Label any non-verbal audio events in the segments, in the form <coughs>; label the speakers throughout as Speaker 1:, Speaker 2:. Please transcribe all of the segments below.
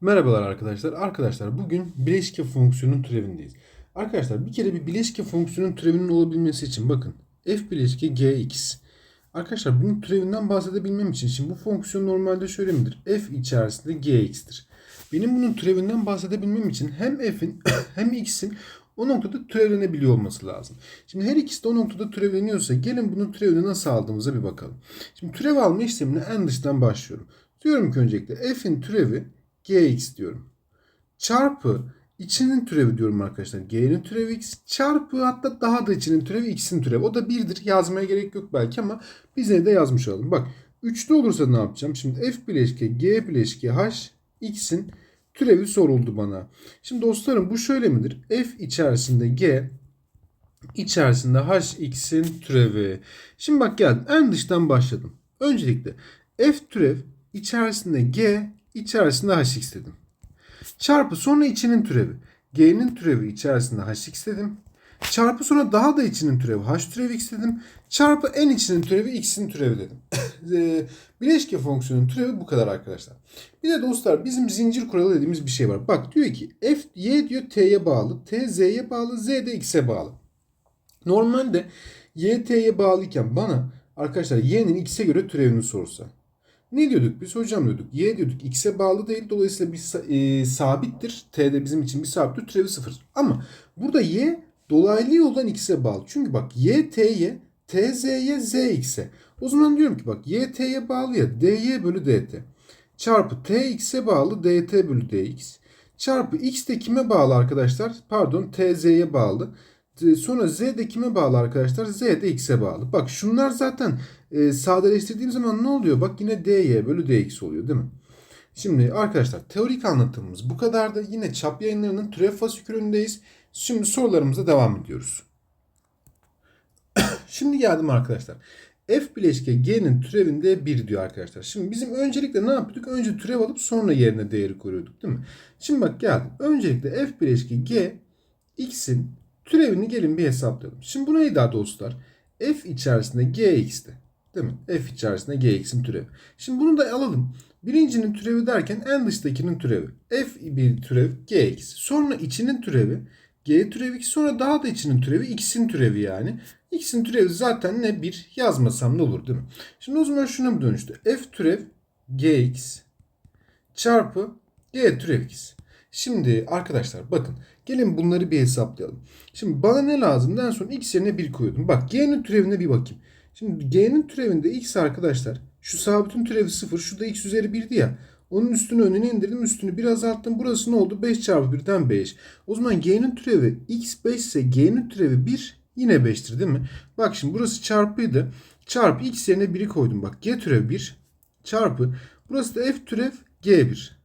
Speaker 1: Merhabalar arkadaşlar. Arkadaşlar bugün bileşke fonksiyonun türevindeyiz. Arkadaşlar bir kere bir bileşke fonksiyonun türevinin olabilmesi için bakın f bileşke gx. Arkadaşlar bunun türevinden bahsedebilmem için şimdi bu fonksiyon normalde şöyle midir? f içerisinde gx'tir. Benim bunun türevinden bahsedebilmem için hem f'in <coughs> hem x'in o noktada türevlenebiliyor olması lazım. Şimdi her ikisi de o noktada türevleniyorsa gelin bunun türevini nasıl aldığımıza bir bakalım. Şimdi türev alma işlemine en dıştan başlıyorum. Diyorum ki öncelikle f'in türevi gx diyorum. Çarpı içinin türevi diyorum arkadaşlar. G'nin türevi x çarpı hatta daha da içinin türevi x'in türevi. O da 1'dir. Yazmaya gerek yok belki ama biz yine de yazmış olalım. Bak üçlü olursa ne yapacağım? Şimdi f bileşke g bileşke h x'in türevi soruldu bana. Şimdi dostlarım bu şöyle midir? f içerisinde g içerisinde h x'in türevi. Şimdi bak geldim. En dıştan başladım. Öncelikle f türev içerisinde g içerisinde hx dedim. Çarpı sonra içinin türevi. G'nin türevi içerisinde hx dedim. Çarpı sonra daha da içinin türevi h türevi x dedim. Çarpı en içinin türevi x'in türevi dedim. Eee, <laughs> Bileşke fonksiyonun türevi bu kadar arkadaşlar. Bir de dostlar bizim zincir kuralı dediğimiz bir şey var. Bak diyor ki f y diyor t'ye bağlı, t z'ye bağlı, z de x'e bağlı. Normalde y t'ye bağlıyken bana arkadaşlar y'nin x'e göre türevini sorsa. Ne diyorduk biz hocam diyorduk. Y diyorduk x'e bağlı değil. Dolayısıyla bir e, sabittir. T'de bizim için bir sabittir. Türevi sıfır. Ama burada y dolaylı yoldan x'e bağlı. Çünkü bak y t'ye t z'ye z x'e. O zaman diyorum ki bak y t'ye bağlı ya dy bölü dt. Çarpı t x'e bağlı dt bölü dx. Çarpı x de kime bağlı arkadaşlar? Pardon t z'ye bağlı. T- Sonra z de kime bağlı arkadaşlar? Z de x'e bağlı. Bak şunlar zaten e, sadeleştirdiğim zaman ne oluyor? Bak yine dy bölü dx oluyor değil mi? Şimdi arkadaşlar teorik anlatımımız bu kadar da yine çap yayınlarının türev fasikülündeyiz. Şimdi sorularımıza devam ediyoruz. <coughs> Şimdi geldim arkadaşlar. F bileşke G'nin türevinde 1 diyor arkadaşlar. Şimdi bizim öncelikle ne yapıyorduk? Önce türev alıp sonra yerine değeri koyuyorduk değil mi? Şimdi bak geldim. Öncelikle F bileşke G X'in türevini gelin bir hesaplayalım. Şimdi bu neydi dostlar? F içerisinde GX'ti. Değil mi? F içerisinde GX'in türevi. Şimdi bunu da alalım. Birincinin türevi derken en dıştakinin türevi. F bir türev GX. Sonra içinin türevi G türevi X. Sonra daha da içinin türevi X'in türevi yani. X'in türevi zaten ne? Bir yazmasam ne olur değil mi? Şimdi o zaman şuna mı dönüştü? F türev GX çarpı G türev X. Şimdi arkadaşlar bakın gelin bunları bir hesaplayalım. Şimdi bana ne lazım? En son x yerine 1 koyuyordum. Bak g'nin türevine bir bakayım. Şimdi g'nin türevinde x arkadaşlar şu sabitin türevi 0 şu da x üzeri 1'di ya. Onun üstünü önüne indirdim üstünü bir azalttım. Burası ne oldu? 5 çarpı 1'den 5. O zaman g'nin türevi x 5 ise g'nin türevi 1 yine 5'tir değil mi? Bak şimdi burası çarpıydı. Çarpı x yerine 1'i koydum. Bak g türev 1 çarpı burası da f türev g1.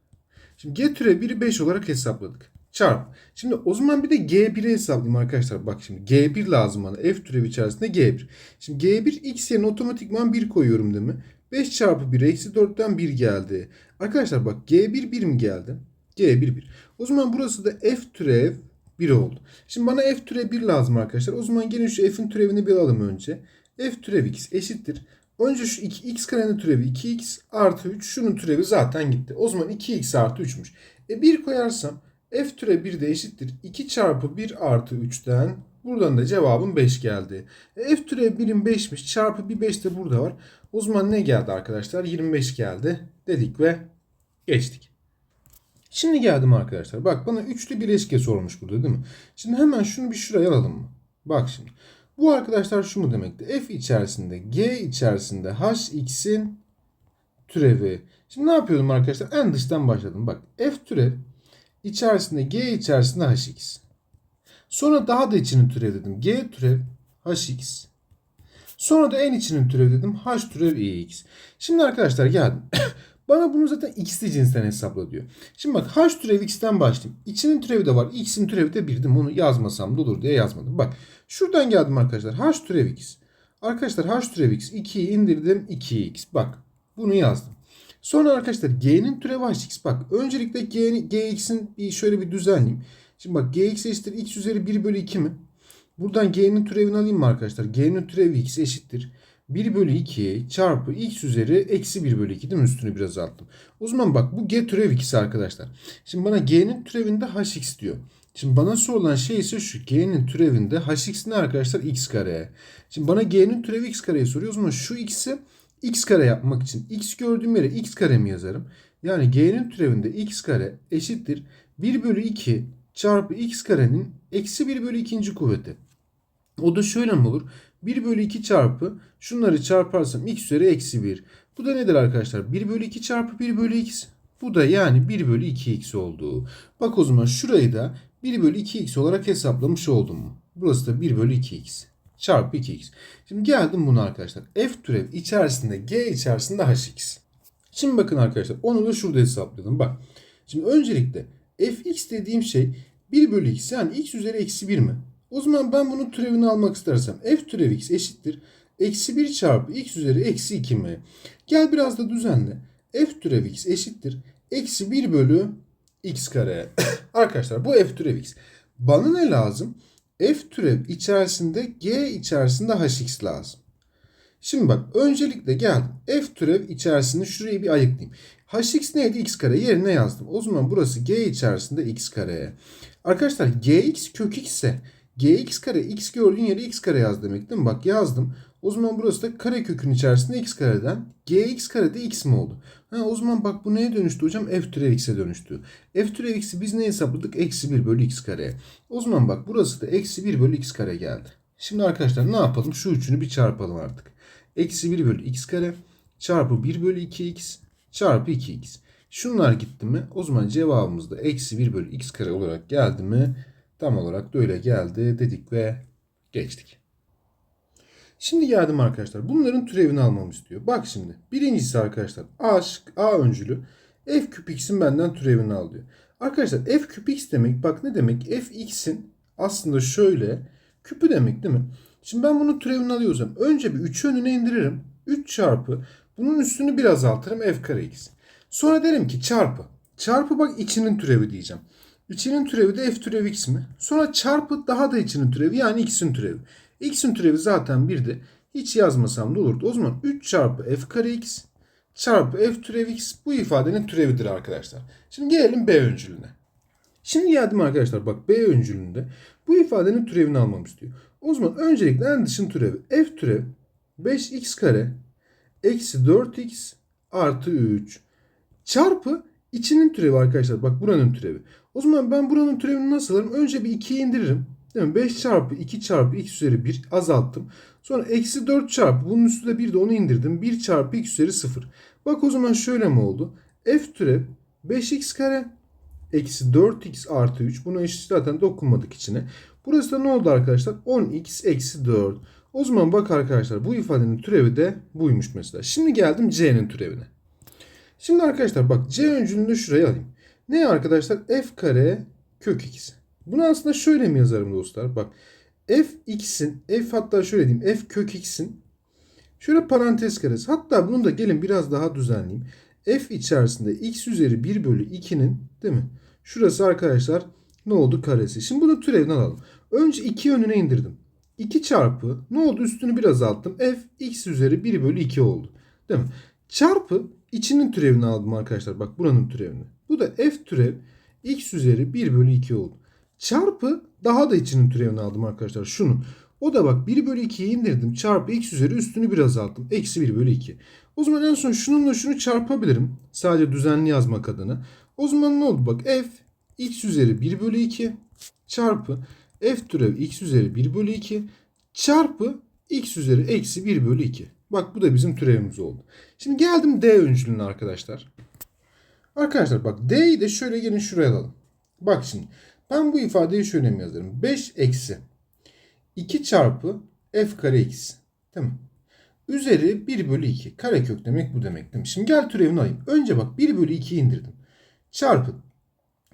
Speaker 1: Şimdi G türev 1'i 5 olarak hesapladık. Çarp. Şimdi o zaman bir de G1'i hesaplayayım arkadaşlar. Bak şimdi G1 lazım bana. F türevi içerisinde G1. Şimdi G1 x yerine otomatikman 1 koyuyorum değil mi? 5 çarpı 1 eksi 4'ten 1 geldi. Arkadaşlar bak G1 1 mi geldi? G1 1. O zaman burası da F türev 1 oldu. Şimdi bana F türev 1 lazım arkadaşlar. O zaman gelin şu F'in türevini bir alalım önce. F türev x eşittir. Önce şu 2, x karenin türevi 2x artı 3. Şunun türevi zaten gitti. O zaman 2x artı 3'müş. E 1 koyarsam f türev 1 de eşittir. 2 çarpı 1 artı 3'ten buradan da cevabım 5 geldi. E f türev 1'in 5'miş. Çarpı bir 5 de burada var. O zaman ne geldi arkadaşlar? 25 geldi dedik ve geçtik. Şimdi geldim arkadaşlar. Bak bana üçlü bileşke sormuş burada değil mi? Şimdi hemen şunu bir şuraya alalım mı? Bak şimdi. Bu arkadaşlar şu mu demekti? F içerisinde G içerisinde HX'in türevi. Şimdi ne yapıyordum arkadaşlar? En dıştan başladım. Bak F türev içerisinde G içerisinde HX. Sonra daha da içinin türev dedim. G türev HX. Sonra da en içinin türev dedim. H türev EX. Şimdi arkadaşlar geldim. <coughs> Bana bunu zaten x'li cinsten hesapla diyor. Şimdi bak h türev x'ten başlayayım. İçinin türevi de var. x'in türevi de 1'di. Bunu yazmasam da olur diye yazmadım. Bak şuradan geldim arkadaşlar. h türev x. Arkadaşlar h türev x. 2'yi indirdim. 2x. Bak bunu yazdım. Sonra arkadaşlar g'nin türevi hx. Bak öncelikle gx'in bir şöyle bir düzenleyeyim. Şimdi bak gx eşittir x üzeri 1 bölü 2 mi? Buradan g'nin türevini alayım mı arkadaşlar? G'nin türevi x eşittir. 1 bölü 2 çarpı x üzeri eksi 1 bölü 2 değil mi? Üstünü biraz alttım. O zaman bak bu g türev ikisi arkadaşlar. Şimdi bana g'nin türevinde hx diyor. Şimdi bana sorulan şey ise şu. G'nin türevinde hx ne arkadaşlar? x kare. Şimdi bana g'nin türevi x kareyi soruyor. O zaman şu x'i x kare yapmak için x gördüğüm yere x kare mi yazarım? Yani g'nin türevinde x kare eşittir 1 bölü 2 çarpı x karenin eksi 1 bölü 2. kuvveti. O da şöyle mi olur? 1 bölü 2 çarpı şunları çarparsam x üzeri eksi 1. Bu da nedir arkadaşlar? 1 bölü 2 çarpı 1 bölü x. Bu da yani 1 bölü 2x oldu. Bak o zaman şurayı da 1 bölü 2x olarak hesaplamış oldum? Burası da 1 bölü 2x çarpı 2x. Şimdi geldim buna arkadaşlar. F türev içerisinde g içerisinde hx. Şimdi bakın arkadaşlar onu da şurada hesapladım. Bak. Şimdi öncelikle fx dediğim şey 1 bölü x yani x üzeri eksi 1 mi? O zaman ben bunun türevini almak istersem f türev x eşittir. Eksi 1 çarpı x üzeri eksi 2 mi? Gel biraz da düzenle. f türev x eşittir. Eksi 1 bölü x kare. <coughs> Arkadaşlar bu f türev x. Bana ne lazım? f türev içerisinde g içerisinde hx lazım. Şimdi bak öncelikle geldim. F türev içerisinde şurayı bir ayıklayayım. hx neydi? x kare yerine yazdım. O zaman burası g içerisinde x kare. Arkadaşlar gx kök x ise gx kare x gördüğün yere x kare yaz demek değil mi? Bak yazdım. O zaman burası da kare kökün içerisinde x kareden gx kare de x mi oldu? Ha, o zaman bak bu neye dönüştü hocam? F türev x'e dönüştü. F türev x'i biz ne hesapladık? Eksi 1 bölü x kare. O zaman bak burası da eksi 1 bölü x kare geldi. Şimdi arkadaşlar ne yapalım? Şu üçünü bir çarpalım artık. Eksi 1 bölü x kare çarpı 1 bölü 2x çarpı 2x. Şunlar gitti mi? O zaman cevabımız da eksi 1 bölü x kare olarak geldi mi? Tam olarak da öyle geldi dedik ve geçtik. Şimdi geldim arkadaşlar. Bunların türevini almamı istiyor. Bak şimdi. Birincisi arkadaşlar A, A öncülü. F küp x'in benden türevini al diyor. Arkadaşlar f küp x demek bak ne demek? f x'in aslında şöyle küpü demek değil mi? Şimdi ben bunun türevini alıyorsam önce bir 3'ü önüne indiririm. 3 çarpı bunun üstünü bir azaltırım f kare x. Sonra derim ki çarpı. Çarpı bak içinin türevi diyeceğim. İçinin türevi de f türevi x mi? Sonra çarpı daha da içinin türevi yani x'in türevi. X'in türevi zaten 1'di. Hiç yazmasam da olurdu. O zaman 3 çarpı f kare x çarpı f türevi x bu ifadenin türevidir arkadaşlar. Şimdi gelelim b öncülüne. Şimdi geldim arkadaşlar bak b öncülünde bu ifadenin türevini almam istiyor. O zaman öncelikle en dışın türevi f türev 5x kare eksi 4x artı 3 çarpı içinin türevi arkadaşlar. Bak buranın türevi. O zaman ben buranın türevini nasıl alırım? Önce bir 2'yi indiririm. Değil mi? 5 çarpı 2 çarpı x üzeri 1 azalttım. Sonra eksi 4 çarpı bunun üstü de 1 de onu indirdim. 1 çarpı x üzeri 0. Bak o zaman şöyle mi oldu? f türev 5x kare eksi 4x artı 3. Buna hiç zaten dokunmadık içine. Burası da ne oldu arkadaşlar? 10x eksi 4. O zaman bak arkadaşlar bu ifadenin türevi de buymuş mesela. Şimdi geldim c'nin türevine. Şimdi arkadaşlar bak c öncülünü de şuraya alayım. Ne arkadaşlar? f kare kök x. Bunu aslında şöyle mi yazarım dostlar? Bak f x'in f hatta şöyle diyeyim f kök x'in şöyle parantez karesi. Hatta bunu da gelin biraz daha düzenleyeyim. f içerisinde x üzeri 1 bölü 2'nin değil mi? Şurası arkadaşlar ne oldu karesi. Şimdi bunu türevini alalım. Önce 2 önüne indirdim. 2 çarpı ne oldu üstünü biraz azalttım. f x üzeri 1 bölü 2 oldu. Değil mi? Çarpı içinin türevini aldım arkadaşlar. Bak buranın türevini. Bu da f türev x üzeri 1 bölü 2 oldu. Çarpı daha da içinin türevini aldım arkadaşlar. Şunu. O da bak 1 bölü 2'yi indirdim. Çarpı x üzeri üstünü biraz azalttım. Eksi 1 bölü 2. O zaman en son şununla şunu çarpabilirim. Sadece düzenli yazmak adına. O zaman ne oldu? Bak f x üzeri 1 bölü 2 çarpı f türev x üzeri 1 bölü 2 çarpı x üzeri eksi 1 bölü 2. Bak bu da bizim türevimiz oldu. Şimdi geldim d öncülüğüne arkadaşlar. Arkadaşlar bak d'yi de şöyle gelin şuraya alalım. Bak şimdi ben bu ifadeyi şöyle mi yazarım? 5 eksi 2 çarpı f kare x. Değil mi? Üzeri 1 bölü 2. Karekök demek bu demek değil mi? Şimdi gel türevini alayım. Önce bak 1 bölü 2'yi indirdim. Çarpı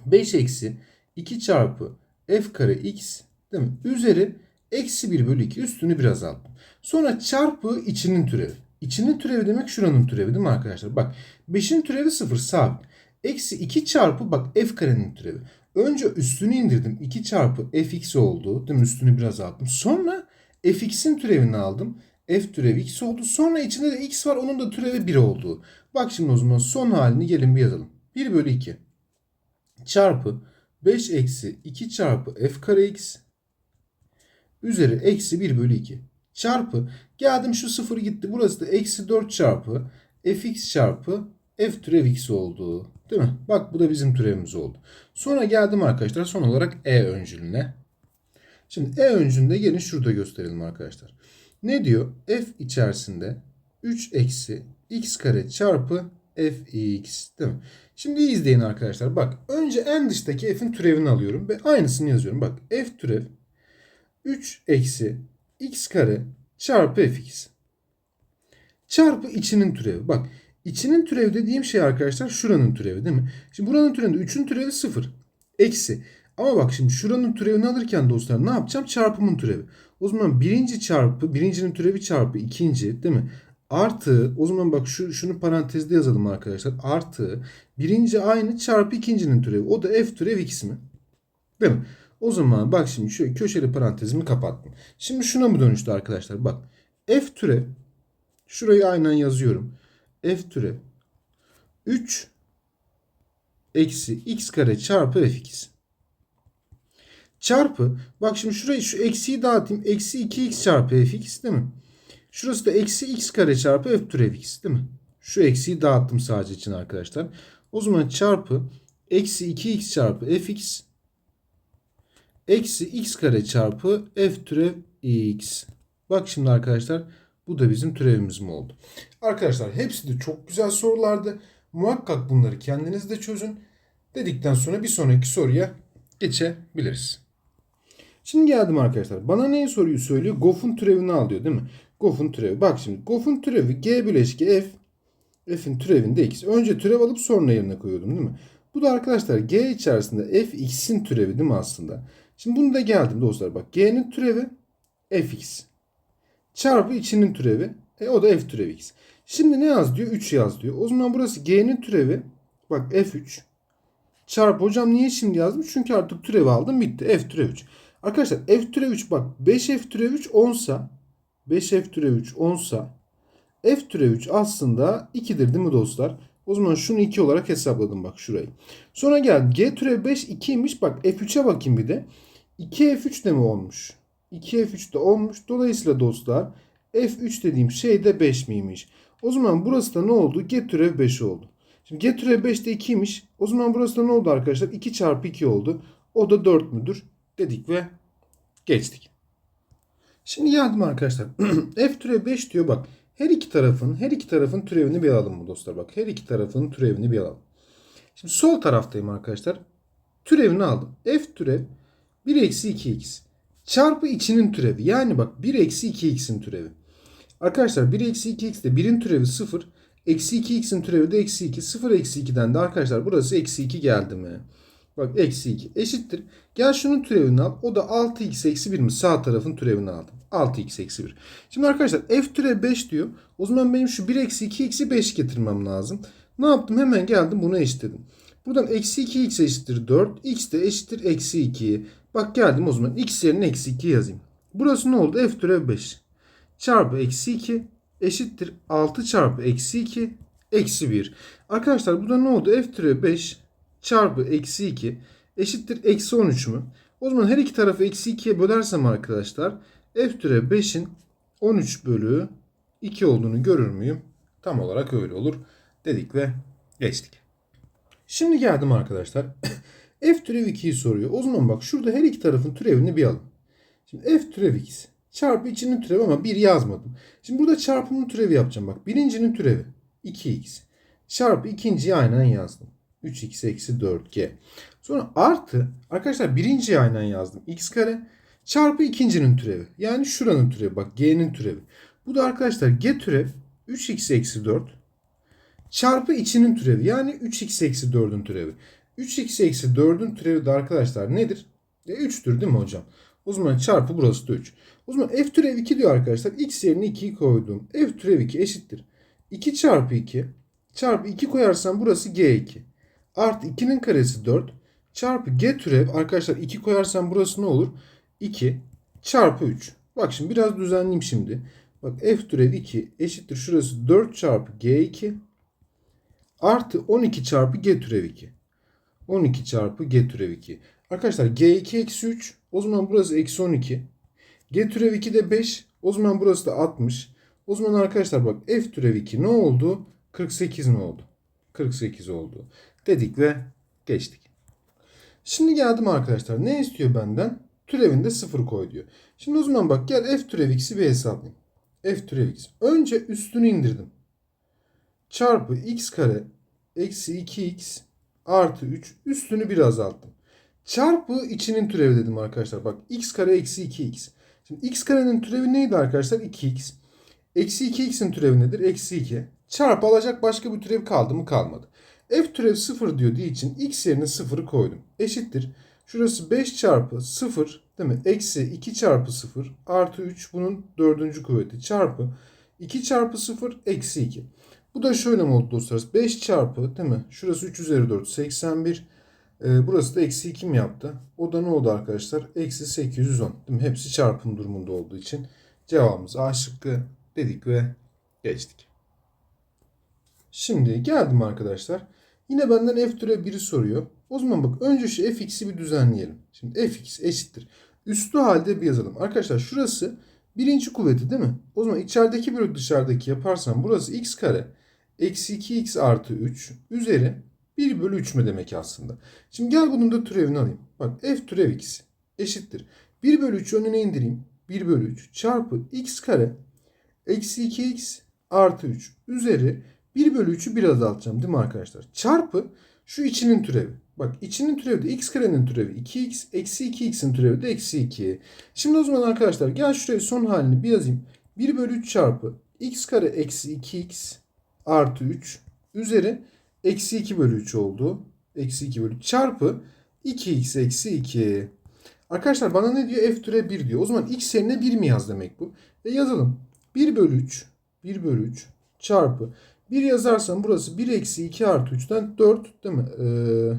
Speaker 1: 5 eksi 2 çarpı f kare x değil mi? Üzeri eksi 1 bölü 2 üstünü biraz aldım. Sonra çarpı içinin türevi. İçinin türevi demek şuranın türevi değil mi arkadaşlar? Bak 5'in türevi 0 sabit. Eksi 2 çarpı bak f karenin türevi. Önce üstünü indirdim. 2 çarpı fx oldu. Değil mi? Üstünü biraz aldım. Sonra fx'in türevini aldım. f türev x oldu. Sonra içinde de x var onun da türevi 1 oldu. Bak şimdi o zaman son halini gelin bir yazalım. 1 bölü 2 çarpı 5 eksi 2 çarpı f kare x üzeri eksi 1 bölü 2 çarpı geldim şu 0 gitti. Burası da eksi 4 çarpı fx çarpı f türev x oldu. Değil mi? Bak bu da bizim türevimiz oldu. Sonra geldim arkadaşlar son olarak e öncülüne. Şimdi e öncülünde gelin şurada gösterelim arkadaşlar. Ne diyor? f içerisinde 3 eksi x kare çarpı fx değil mi? Şimdi izleyin arkadaşlar. Bak önce en dıştaki f'in türevini alıyorum ve aynısını yazıyorum. Bak f türev 3 eksi x kare çarpı fx. Çarpı içinin türevi. Bak içinin türevi dediğim şey arkadaşlar şuranın türevi değil mi? Şimdi buranın türevinde 3'ün türevi 0. Eksi. Ama bak şimdi şuranın türevini alırken dostlar ne yapacağım? Çarpımın türevi. O zaman birinci çarpı, birincinin türevi çarpı ikinci değil mi? Artı, o zaman bak şu şunu parantezde yazalım arkadaşlar. Artı, birinci aynı çarpı ikincinin türevi. O da f türev x mi? Değil mi? O zaman bak şimdi şöyle köşeli parantezimi kapattım. Şimdi şuna mı dönüştü arkadaşlar? Bak f türev, şurayı aynen yazıyorum. f türev 3 eksi x kare çarpı fx. Çarpı bak şimdi şurayı şu eksiyi dağıtayım. Eksi 2x çarpı fx değil mi? Şurası da eksi x kare çarpı f türev x değil mi? Şu eksiyi dağıttım sadece için arkadaşlar. O zaman çarpı eksi 2x çarpı fx eksi x kare çarpı f türev x. Bak şimdi arkadaşlar bu da bizim türevimiz mi oldu? Arkadaşlar hepsi de çok güzel sorulardı. Muhakkak bunları kendiniz de çözün. Dedikten sonra bir sonraki soruya geçebiliriz. Şimdi geldim arkadaşlar. Bana neyi soruyu söylüyor? Goff'un türevini al diyor değil mi? Goff'un türevi. Bak şimdi Goff'un türevi G bileşki F. F'in türevinde x. Önce türev alıp sonra yerine koyuyordum değil mi? Bu da arkadaşlar G içerisinde f x'in türevi değil mi aslında? Şimdi bunu da geldim dostlar. Bak G'nin türevi fx. Çarpı içinin türevi. E o da f türevi x. Şimdi ne yaz diyor? 3 yaz diyor. O zaman burası G'nin türevi. Bak f3. Çarpı hocam niye şimdi yazdım? Çünkü artık türevi aldım bitti. F türev 3. Arkadaşlar f türev 3 bak 5f türev 3 10'sa 5f türev 3 10'sa f türev 3 aslında 2'dir değil mi dostlar? O zaman şunu 2 olarak hesapladım bak şurayı. Sonra geldim. G türev 5 2'ymiş. Bak F3'e bakayım bir de. 2F3 de mi olmuş? 2F3 de olmuş. Dolayısıyla dostlar F3 dediğim şey de 5 miymiş? O zaman burası da ne oldu? G türev 5 oldu. Şimdi G türev 5 de 2'ymiş. O zaman burası da ne oldu arkadaşlar? 2 çarpı 2 oldu. O da 4 müdür? Dedik ve geçtik. Şimdi geldim arkadaşlar. <clears throat> F türev 5 diyor bak. Her iki tarafın her iki tarafın türevini bir alalım mı dostlar? Bak her iki tarafın türevini bir alalım. Şimdi sol taraftayım arkadaşlar. Türevini aldım. F türev 1 eksi 2x çarpı içinin türevi. Yani bak 1 eksi 2x'in türevi. Arkadaşlar 1 eksi 2x de 1'in türevi 0. Eksi 2x'in türevi de eksi 2. 0 eksi 2'den de arkadaşlar burası eksi 2 geldi mi? Bak eksi 2 eşittir. Gel şunun türevini al. O da 6x eksi 1 mi? Sağ tarafın türevini aldım. 6x eksi 1. Şimdi arkadaşlar f türev 5 diyor. O zaman benim şu 1 eksi 2x'i 5 getirmem lazım. Ne yaptım? Hemen geldim bunu eşitledim. Buradan eksi 2x eşittir 4. x de eşittir eksi 2. Bak geldim o zaman x yerine eksi 2 yazayım. Burası ne oldu? f türev 5. Çarpı eksi 2 eşittir 6 çarpı eksi 2 eksi 1. Arkadaşlar burada ne oldu? f türev 5 çarpı eksi 2 eşittir eksi 13 mü? O zaman her iki tarafı eksi 2'ye bölersem arkadaşlar f türev 5'in 13 bölü 2 olduğunu görür müyüm? Tam olarak öyle olur dedik ve geçtik. Şimdi geldim arkadaşlar. <coughs> f türev 2'yi soruyor. O zaman bak şurada her iki tarafın türevini bir alın. Şimdi f türev x çarpı içinin türevi ama 1 yazmadım. Şimdi burada çarpımın türevi yapacağım. Bak birincinin türevi 2x çarpı ikinciyi aynen yazdım. 3x eksi 4g. Sonra artı arkadaşlar birinciyi aynen yazdım. x kare çarpı ikincinin türevi. Yani şuranın türevi. Bak g'nin türevi. Bu da arkadaşlar g türev 3x eksi 4 çarpı içinin türevi. Yani 3x eksi 4'ün türevi. 3x eksi 4'ün türevi de arkadaşlar nedir? E 3'tür değil mi hocam? O zaman çarpı burası da 3. O zaman f türev 2 diyor arkadaşlar. x yerine 2'yi koydum. f türev 2 eşittir. 2 çarpı 2 çarpı 2 koyarsam burası g2. Artı 2'nin karesi 4 çarpı g türev arkadaşlar 2 koyarsam burası ne olur? 2 çarpı 3. Bak şimdi biraz düzenleyeyim şimdi. Bak f türev 2 eşittir şurası 4 çarpı g2 artı 12 çarpı g türev 2. 12 çarpı g türev 2. Arkadaşlar g2 eksi 3 o zaman burası eksi 12. g türev 2 de 5 o zaman burası da 60. O zaman arkadaşlar bak f türev 2 ne oldu? 48 ne oldu? 48 oldu. Dedik ve geçtik. Şimdi geldim arkadaşlar. Ne istiyor benden? Türevinde 0 koy diyor. Şimdi o zaman bak gel f türev x'i bir hesaplayayım. f türev x. Önce üstünü indirdim. Çarpı x kare eksi 2x artı 3 üstünü bir azalttım. Çarpı içinin türevi dedim arkadaşlar. Bak x kare eksi 2x. Şimdi x karenin türevi neydi arkadaşlar? 2x. Eksi 2x'in türevi nedir? Eksi 2. Çarpı alacak başka bir türev kaldı mı? Kalmadı. F türev 0 diyor diye için x yerine 0'ı koydum. Eşittir. Şurası 5 çarpı 0 değil mi? Eksi 2 çarpı 0 artı 3 bunun dördüncü kuvveti çarpı 2 çarpı 0 eksi 2. Bu da şöyle mi oldu dostlar? 5 çarpı değil mi? Şurası 3 üzeri 4 81. Ee, burası da eksi 2 mi yaptı? O da ne oldu arkadaşlar? Eksi 810. Değil mi? Hepsi çarpım durumunda olduğu için cevabımız A şıkkı dedik ve geçtik. Şimdi geldim arkadaşlar. Yine benden f türev 1'i soruyor. O zaman bak önce şu fx'i bir düzenleyelim. Şimdi fx eşittir. Üstü halde bir yazalım. Arkadaşlar şurası birinci kuvveti değil mi? O zaman içerideki bölü dışarıdaki yaparsam burası x kare eksi 2x artı 3 üzeri 1 bölü 3 mü demek aslında. Şimdi gel bunun da türevini alayım. Bak f türev x eşittir. 1 bölü 3 önüne indireyim. 1 bölü 3 çarpı x kare eksi 2x artı 3 üzeri 1 bölü 3'ü 1 azaltacağım değil mi arkadaşlar? Çarpı şu içinin türevi. Bak içinin türevi de x karenin türevi 2x eksi 2x'in türevi de eksi 2. Şimdi o zaman arkadaşlar gel şuraya son halini bir yazayım. 1 bölü 3 çarpı x kare eksi 2x artı 3 üzeri eksi 2 bölü 3 oldu. Eksi 2 bölü 3 çarpı 2x eksi 2. Arkadaşlar bana ne diyor? F türe 1 diyor. O zaman x yerine 1 mi yaz demek bu? E yazalım. 1 bölü 3 1 bölü 3 çarpı 1 yazarsam burası 1 eksi 2 artı 3'ten 4 değil mi? Ee,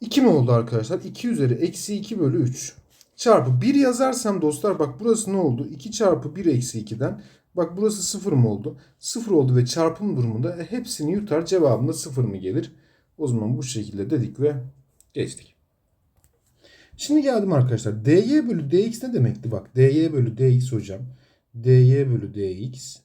Speaker 1: 2 mi oldu arkadaşlar? 2 üzeri eksi 2 bölü 3. Çarpı 1 yazarsam dostlar bak burası ne oldu? 2 çarpı 1 eksi 2'den. Bak burası 0 mı oldu? 0 oldu ve çarpım durumunda e, hepsini yutar cevabında 0 mı gelir? O zaman bu şekilde dedik ve geçtik. Şimdi geldim arkadaşlar. dy bölü dx ne demekti? Bak dy bölü dx hocam. dy bölü dx.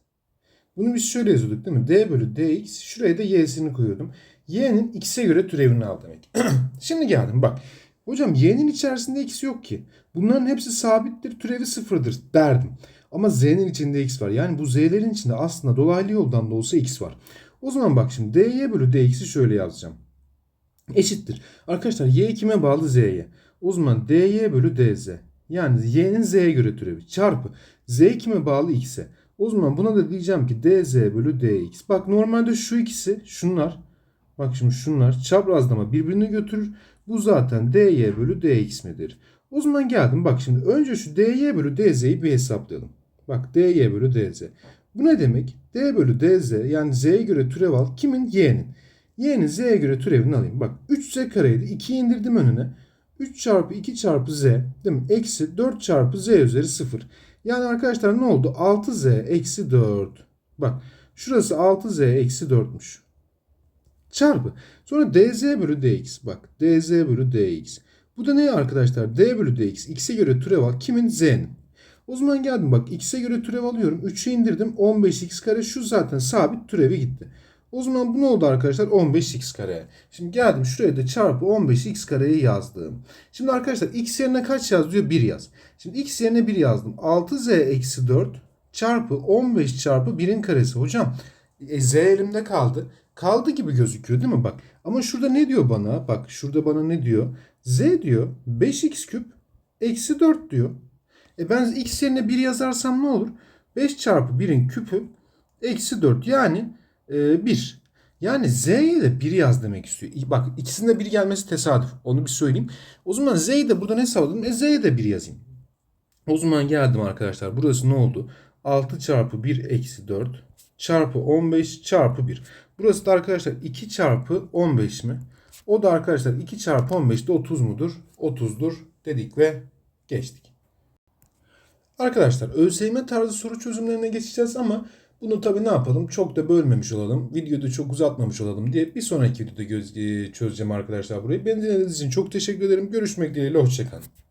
Speaker 1: Bunu biz şöyle yazıyorduk değil mi? d bölü dx. Şuraya da y'sini koyuyordum. y'nin x'e göre türevini al demek. <clears throat> Şimdi geldim bak. Hocam y'nin içerisinde x yok ki. Bunların hepsi sabittir. Türevi sıfırdır derdim. Ama z'nin içinde x var. Yani bu z'lerin içinde aslında dolaylı yoldan da olsa x var. O zaman bak şimdi dy bölü dx'i şöyle yazacağım. Eşittir. Arkadaşlar y kime bağlı z'ye. O zaman dy bölü dz. Yani y'nin z'ye göre türevi çarpı z kime bağlı x'e. O zaman buna da diyeceğim ki dz bölü dx. Bak normalde şu ikisi şunlar. Bak şimdi şunlar çaprazlama birbirini götürür. Bu zaten dy bölü dx midir? O zaman geldim bak şimdi önce şu dy bölü dz'yi bir hesaplayalım. Bak dy bölü dz. Bu ne demek? d bölü dz yani z'ye göre türev al. Kimin? y'nin. y'nin z'ye göre türevini alayım. Bak 3z kareydi. 2'yi indirdim önüne. 3 çarpı 2 çarpı z değil mi? Eksi 4 çarpı z üzeri 0. Yani arkadaşlar ne oldu? 6z eksi 4. Bak şurası 6z eksi 4'müş. Çarpı. Sonra dz bölü dx. Bak dz bölü dx. Bu da ne arkadaşlar? d bölü dx. x'e göre türev. Kimin? z'nin. O zaman geldim bak x'e göre türev alıyorum. 3'ü indirdim. 15x kare şu zaten sabit türevi gitti. O zaman bu ne oldu arkadaşlar? 15x kare. Şimdi geldim şuraya da çarpı 15x kareyi yazdım. Şimdi arkadaşlar x yerine kaç yaz diyor? 1 yaz. Şimdi x yerine 1 yazdım. 6z eksi 4 çarpı 15 çarpı 1'in karesi. Hocam e, z elimde kaldı. Kaldı gibi gözüküyor değil mi? Bak ama şurada ne diyor bana? Bak şurada bana ne diyor? z diyor 5x küp eksi 4 diyor. E ben x yerine 1 yazarsam ne olur? 5 çarpı 1'in küpü eksi 4 yani e, 1. Yani z'ye de 1 yaz demek istiyor. Bak ikisinde 1 gelmesi tesadüf. Onu bir söyleyeyim. O zaman z'yi de burada ne sağladım? E z'ye de 1 yazayım. O zaman geldim arkadaşlar. Burası ne oldu? 6 çarpı 1 eksi 4 çarpı 15 çarpı 1. Burası da arkadaşlar 2 çarpı 15 mi? O da arkadaşlar 2 çarpı 15 de 30 mudur? 30'dur dedik ve geçtik. Arkadaşlar ÖSYM tarzı soru çözümlerine geçeceğiz ama bunu tabii ne yapalım? Çok da bölmemiş olalım. Videoda çok uzatmamış olalım diye bir sonraki videoda e, çözeceğim arkadaşlar burayı. Beni dinlediğiniz için çok teşekkür ederim. Görüşmek dileğiyle. Hoşçakalın.